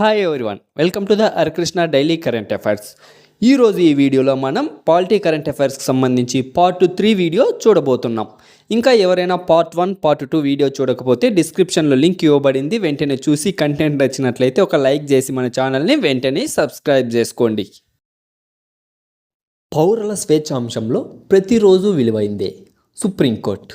Hi everyone welcome to the Harikrishna daily current affairs ఈరోజు ఈ వీడియోలో మనం పాలిటీ కరెంట్ అఫైర్స్కి సంబంధించి పార్ట్ త్రీ వీడియో చూడబోతున్నాం. ఇంకా ఎవరైనా part one part two video చూడకపోతే డిస్క్రిప్షన్లో లింక్ ఇవ్వబడింది. వెంటనే చూసి కంటెంట్ నచ్చినట్లయితే ఒక లైక్ చేసి మన ఛానల్ని వెంటనే సబ్స్క్రైబ్ చేసుకోండి. పౌరుల స్వేచ్ఛ అంశంలో ప్రతిరోజు విలువైందే సుప్రీంకోర్టు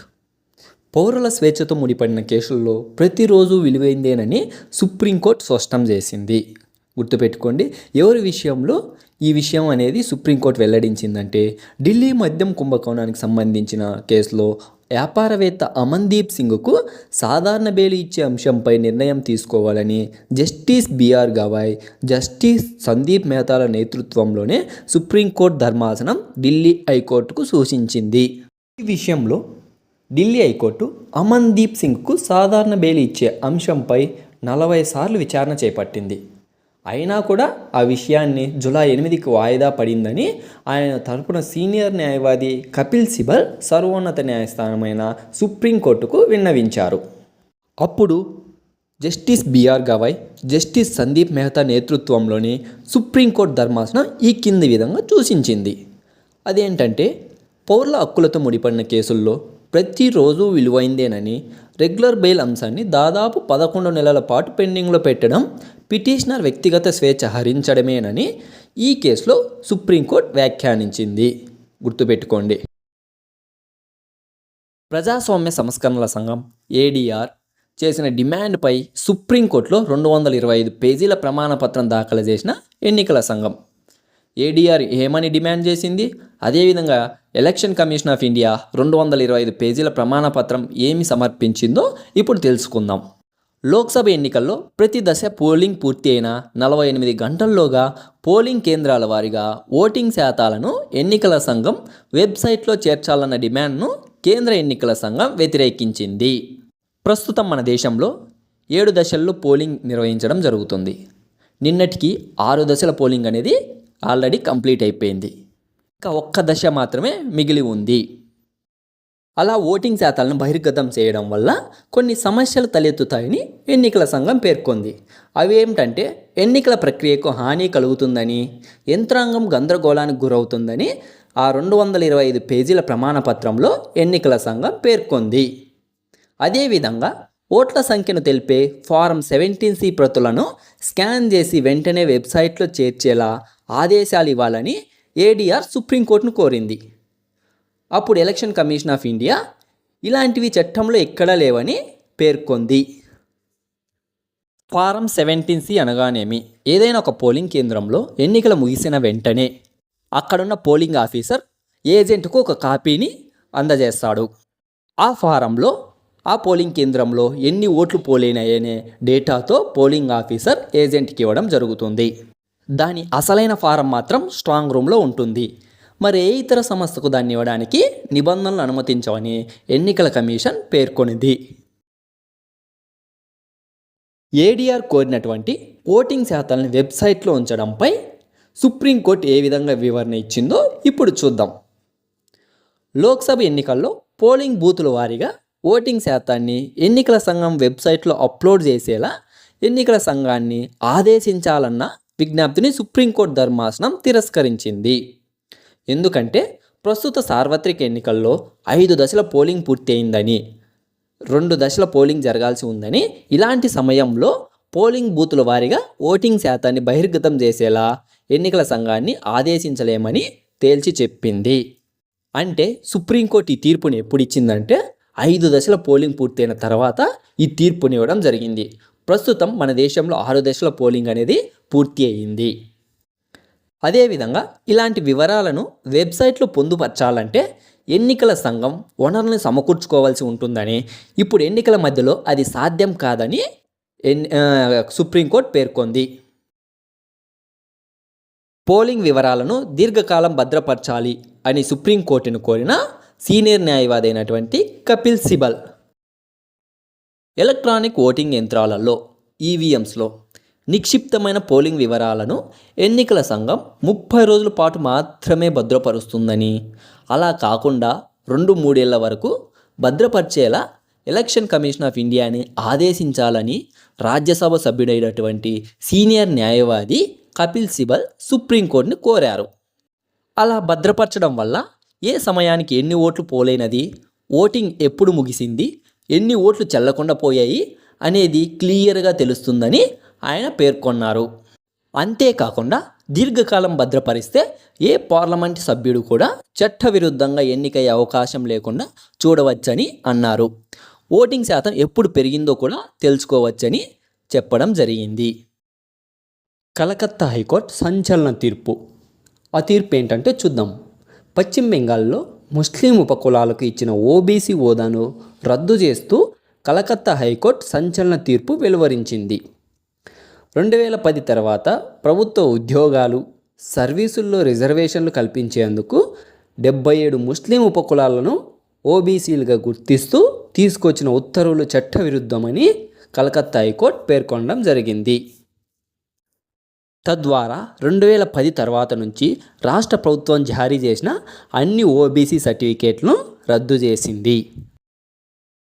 పౌరుల స్వేచ్ఛతో ముడిపడిన కేసుల్లో ప్రతిరోజు విలువైందేనని సుప్రీంకోర్టు స్పష్టం చేసింది. గుర్తుపెట్టుకోండి ఎవరి విషయంలో ఈ విషయం అనేది సుప్రీంకోర్టు వెల్లడించిందంటే ఢిల్లీ మద్యం కుంభకోణానికి సంబంధించిన కేసులో వ్యాపారవేత్త అమన్దీప్ సింగ్కు సాధారణ బెయిల్ ఇచ్చే అంశంపై నిర్ణయం తీసుకోవాలని justice BR Gavai justice Sandeep మెహతాల నేతృత్వంలోనే సుప్రీంకోర్టు ధర్మాసనం ఢిల్లీ హైకోర్టుకు సూచించింది. ఈ విషయంలో ఢిల్లీ హైకోర్టు అమన్దీప్ సింగ్కు సాధారణ బెయిల్ ఇచ్చే అంశంపై నలభై సార్లు విచారణ చేపట్టింది. అయినా కూడా ఆ విషయాన్ని జులై ఎనిమిదికి వాయిదా పడిందని ఆయన తరపున సీనియర్ న్యాయవాది కపిల్ సిబల్ సర్వోన్నత న్యాయస్థానమైన సుప్రీంకోర్టుకు విన్నవించారు. అప్పుడు justice BR Gavai justice Sandeep Mehta నేతృత్వంలోని సుప్రీంకోర్టు ధర్మాసనం ఈ కింది విధంగా సూచించింది అదేంటంటే పౌరుల హక్కులతో ముడిపడిన కేసుల్లో ప్రతిరోజు విలువైందేనని రెగ్యులర్ బెయిల్ అంశాన్ని దాదాపు పదకొండు నెలల పాటు పెండింగ్లో పెట్టడం పిటిషనర్ వ్యక్తిగత స్వేచ్ఛ హరించడమేనని ఈ కేసులో సుప్రీంకోర్టు వ్యాఖ్యానించింది. గుర్తుపెట్టుకోండి. ప్రజాస్వామ్య సంస్కరణల సంఘం ఏడీఆర్ చేసిన డిమాండ్పై సుప్రీంకోర్టులో రెండు వందల ఇరవై ఐదు పేజీల ప్రమాణపత్రం దాఖలు చేసిన ఎన్నికల సంఘం. ఏడీఆర్ ఏమని డిమాండ్ చేసింది. అదేవిధంగా ఎలక్షన్ కమిషన్ ఆఫ్ ఇండియా రెండు వందల ఇరవై ఐదు పేజీల ప్రమాణపత్రం ఏమి సమర్పించిందో ఇప్పుడు తెలుసుకుందాం. లోక్సభ ఎన్నికల్లో ప్రతి దశ పోలింగ్ పూర్తి అయిన నలభై ఎనిమిది గంటల్లోగా పోలింగ్ కేంద్రాల వారీగా ఓటింగ్ శాతాలను ఎన్నికల సంఘం వెబ్సైట్లో చేర్చాలన్న డిమాండ్ను కేంద్ర ఎన్నికల సంఘం వ్యతిరేకించింది. ప్రస్తుతం మన దేశంలో ఏడు దశల్లో పోలింగ్ నిర్వహించడం జరుగుతుంది. నిన్నటికి ఆరు దశల పోలింగ్ అనేది ఆల్రెడీ కంప్లీట్ అయిపోయింది. ఇంకా ఒక్క దశ మాత్రమే మిగిలి ఉంది. అలా ఓటింగ్ శాతాలను బహిర్గతం చేయడం వల్ల కొన్ని సమస్యలు తలెత్తుతాయని ఎన్నికల సంఘం పేర్కొంది. అవి ఏమిటంటే ఎన్నికల ప్రక్రియకు హాని కలుగుతుందని యంత్రాంగం గందరగోళానికి గురవుతుందని ఆ రెండు వందల ఇరవై ఐదు పేజీల ప్రమాణపత్రంలో ఎన్నికల సంఘం పేర్కొంది. అదేవిధంగా ఓట్ల సంఖ్యను తెలిపే ఫారం సెవెంటీన్ సి ప్రతులను స్కాన్ చేసి వెంటనే వెబ్సైట్లో చేర్చేలా ఆదేశాలు ఇవ్వాలని ఏడీఆర్ సుప్రీంకోర్టును కోరింది. అప్పుడు ఎలక్షన్ కమిషన్ ఆఫ్ ఇండియా ఇలాంటివి చట్టంలో ఎక్కడా లేవని పేర్కొంది. ఫారం సెవెంటీన్ సి అనగానేమి? ఏదైనా ఒక పోలింగ్ కేంద్రంలో ఎన్నికలు ముగిసిన వెంటనే అక్కడున్న పోలింగ్ ఆఫీసర్ ఏజెంట్కు ఒక కాపీని అందజేస్తాడు. ఆ ఫారంలో ఆ పోలింగ్ కేంద్రంలో ఎన్ని ఓట్లు పోలైనాయనే డేటాతో పోలింగ్ ఆఫీసర్ ఏజెంట్కి ఇవ్వడం జరుగుతుంది. దాని అసలైన ఫారం మాత్రం స్ట్రాంగ్ రూమ్లో ఉంటుంది. మరి ఏ ఇతర సంస్థకు దాన్ని ఇవ్వడానికి నిబంధనలు అనుమతించవని ఎన్నికల కమిషన్ పేర్కొనింది. ఏడీఆర్ కోరినటువంటి ఓటింగ్ శాతాలను వెబ్సైట్లో ఉంచడంపై సుప్రీంకోర్టు ఏ విధంగా వివరణ ఇచ్చిందో ఇప్పుడు చూద్దాం. లోక్సభ ఎన్నికల్లో పోలింగ్ బూతుల వారీగా ఓటింగ్ శాతాన్ని ఎన్నికల సంఘం వెబ్సైట్లో అప్లోడ్ చేసేలా ఎన్నికల సంఘాన్ని ఆదేశించాలన్న విజ్ఞప్తిని సుప్రీంకోర్టు ధర్మాసనం తిరస్కరించింది. ఎందుకంటే ప్రస్తుత సార్వత్రిక ఎన్నికల్లో ఐదు దశల పోలింగ్ పూర్తయిందని రెండు దశల పోలింగ్ జరగాల్సి ఉందని ఇలాంటి సమయంలో పోలింగ్ బూతుల వారీగా ఓటింగ్ శాతాన్ని బహిర్గతం చేసేలా ఎన్నికల సంఘాన్ని ఆదేశించలేమని తేల్చి చెప్పింది. అంటే సుప్రీంకోర్టు ఈ తీర్పుని ఎప్పుడు ఇచ్చిందంటే ఐదు దశల పోలింగ్ పూర్తయిన తర్వాత ఈ తీర్పునివ్వడం జరిగింది. ప్రస్తుతం మన దేశంలో ఆరు దశల పోలింగ్ అనేది పూర్తి అయింది అదేవిధంగా ఇలాంటి వివరాలను వెబ్సైట్లో పొందుపరచాలంటే ఎన్నికల సంఘం వనరులను సమకూర్చుకోవాల్సి ఉంటుందని. ఇప్పుడు ఎన్నికల మధ్యలో అది సాధ్యం కాదని ఎన్ సుప్రీంకోర్టు పేర్కొంది. పోలింగ్ వివరాలను దీర్ఘకాలం భద్రపరచాలి అని సుప్రీంకోర్టును కోరిన సీనియర్ న్యాయవాది అయినటువంటి కపిల్ సిబల్. ఎలక్ట్రానిక్ ఓటింగ్ యంత్రాలలో ఈవీఎంస్లో నిక్షిప్తమైన పోలింగ్ వివరాలను ఎన్నికల సంఘం ముప్పై రోజుల పాటు మాత్రమే భద్రపరుస్తుందని. అలా కాకుండా రెండు మూడేళ్ళ వరకు భద్రపరిచేలా ఎలక్షన్ కమిషన్ ఆఫ్ ఇండియాని ఆదేశించాలని రాజ్యసభ సభ్యుడైనటువంటి సీనియర్ న్యాయవాది కపిల్ సిబల్ సుప్రీంకోర్టుని కోరారు. అలా భద్రపరచడం వల్ల ఏ సమయానికి ఎన్ని ఓట్లు పోలేనది ఓటింగ్ ఎప్పుడు ముగిసింది ఎన్ని ఓట్లు చెల్లకుండా పోయాయి అనేది క్లియర్గా తెలుస్తుందని ఆయన పేర్కొన్నారు. అంతేకాకుండా దీర్ఘకాలం భద్రపరిస్తే ఏ పార్లమెంట్ సభ్యుడు కూడా చట్టవిరుద్ధంగా ఎన్నికయ్యే అవకాశం లేకుండా చూడవచ్చని అన్నారు. ఓటింగ్ శాతం ఎప్పుడు పెరిగిందో కూడా తెలుసుకోవచ్చని చెప్పడం జరిగింది. కలకత్తా హైకోర్టు సంచలన తీర్పు. ఆ తీర్పు ఏంటంటే చూద్దాం. పశ్చిమ బెంగాల్లో ముస్లిం ఉపకులాలకు ఇచ్చిన ఓబీసీ హోదాను రద్దు చేస్తూ కలకత్తా హైకోర్టు సంచలన తీర్పు వెలువరించింది. రెండు వేల పది తర్వాత ప్రభుత్వ ఉద్యోగాలు సర్వీసుల్లో రిజర్వేషన్లు కల్పించేందుకు డెబ్బై ఏడు ముస్లిం ఉపకులాలను ఓబీసీలుగా గుర్తిస్తూ తీసుకొచ్చిన ఉత్తర్వులు చట్టవిరుద్ధమని కలకత్తా హైకోర్టు పేర్కొనడం జరిగింది. తద్వారా రెండు వేల పది తర్వాత నుంచి రాష్ట్ర ప్రభుత్వం జారీ చేసిన అన్ని ఓబీసీ సర్టిఫికేట్లను రద్దు చేసింది.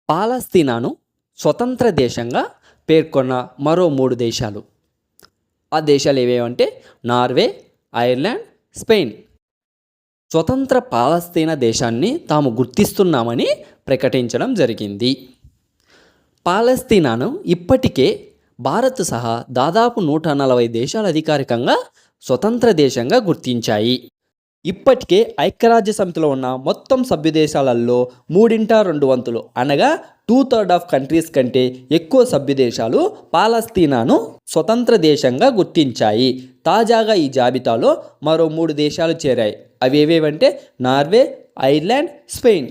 పాలస్తీనాను స్వతంత్ర దేశంగా పేర్కొన్న మరో మూడు దేశాలు. ఆ దేశాలు ఏవేవంటే నార్వే ఐర్లాండ్ స్పెయిన్. స్వతంత్ర పాలస్తీనా దేశాన్ని తాము గుర్తిస్తున్నామని ప్రకటించడం జరిగింది. పాలస్తీనాను ఇప్పటికే భారత్ సహా దాదాపు నూట నలభై దేశాలు అధికారికంగా స్వతంత్ర దేశంగా గుర్తించాయి. ఇప్పటికే ఐక్యరాజ్య సమితిలో ఉన్న మొత్తం సభ్యదేశాలలో మూడింట రెండు వంతులు అనగా టూ థర్డ్ ఆఫ్ కంట్రీస్ కంటే ఎక్కువ సభ్యదేశాలు పాలస్తీనాను స్వతంత్ర దేశంగా గుర్తించాయి. తాజాగా ఈ జాబితాలో మరో మూడు దేశాలు చేరాయి. అవి ఏవేవంటే నార్వే ఐర్లాండ్ స్పెయిన్.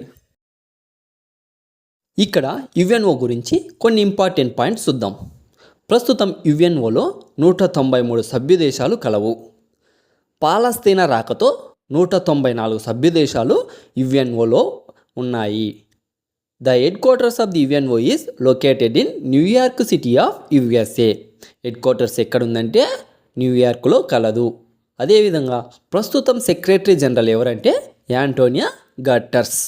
ఇక్కడ యుఎన్ఓ గురించి కొన్ని ఇంపార్టెంట్ పాయింట్స్ చూద్దాం. ప్రస్తుతం యుఎన్ఓలో నూట తొంభై మూడు సభ్యదేశాలు కలవు. పాలస్తీనా రాకతో నూట తొంభై నాలుగు సభ్యదేశాలు యుఎన్ఓలో ఉన్నాయి. The headquarters of the UNO is located in New York city of USA headquarters ఎక్కడుందంటే న్యూయార్క్లో కలదు. అదేవిధంగా ప్రస్తుతం సెక్రటరీ జనరల్ ఎవరంటే యాంటోనియా గట్టర్స్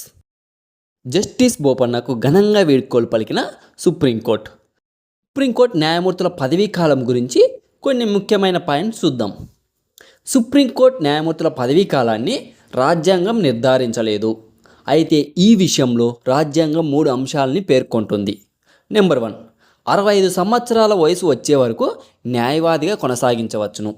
జస్టిస్ బోపన్నకు ఘనంగా వేడుకోలు పలికిన సుప్రీంకోర్టు సుప్రీంకోర్టు న్యాయమూర్తుల పదవీ కాలం గురించి కొన్ని ముఖ్యమైన పాయింట్స్ చూద్దాం. సుప్రీంకోర్టు న్యాయమూర్తుల పదవీ కాలాన్ని రాజ్యాంగం నిర్ధారించలేదు. అయితే ఈ విషయంలో రాజ్యాంగం మూడు అంశాలని పేర్కొంటుంది. నెంబర్ వన్ అరవై ఐదు సంవత్సరాల వయసు వచ్చే వరకు న్యాయవాదిగా కొనసాగించవచ్చును.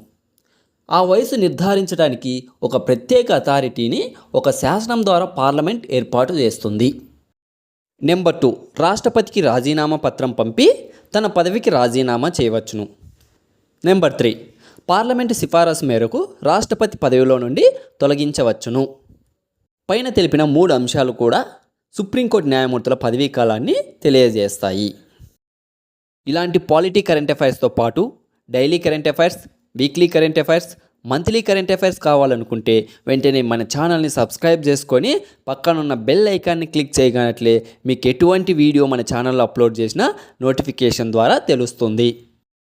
ఆ వయసు నిర్ధారించడానికి ఒక ప్రత్యేక అథారిటీని ఒక శాసనం ద్వారా పార్లమెంట్ ఏర్పాటు చేస్తుంది. నెంబర్ టూ రాష్ట్రపతికి రాజీనామా పత్రం పంపి తన పదవికి రాజీనామా చేయవచ్చును. నెంబర్ త్రీ పార్లమెంటు సిఫారసు మేరకు రాష్ట్రపతి పదవిలో నుండి తొలగించవచ్చును. పైన తెలిపిన మూడు అంశాలు కూడా సుప్రీంకోర్టు న్యాయమూర్తుల పదవీ కాలాన్ని తెలియజేస్తాయి. ఇలాంటి పాలిటీ కరెంట్ అఫైర్స్తో పాటు daily current affairs weekly current affairs monthly current affairs కావాలనుకుంటే వెంటనే మన ఛానల్ని సబ్స్క్రైబ్ చేసుకొని పక్కనున్న బెల్ ఐకాన్ని క్లిక్ చేయగానట్లే మీకు ఎటువంటి వీడియో మన ఛానల్లో అప్లోడ్ చేసినా నోటిఫికేషన్ ద్వారా తెలుస్తుంది.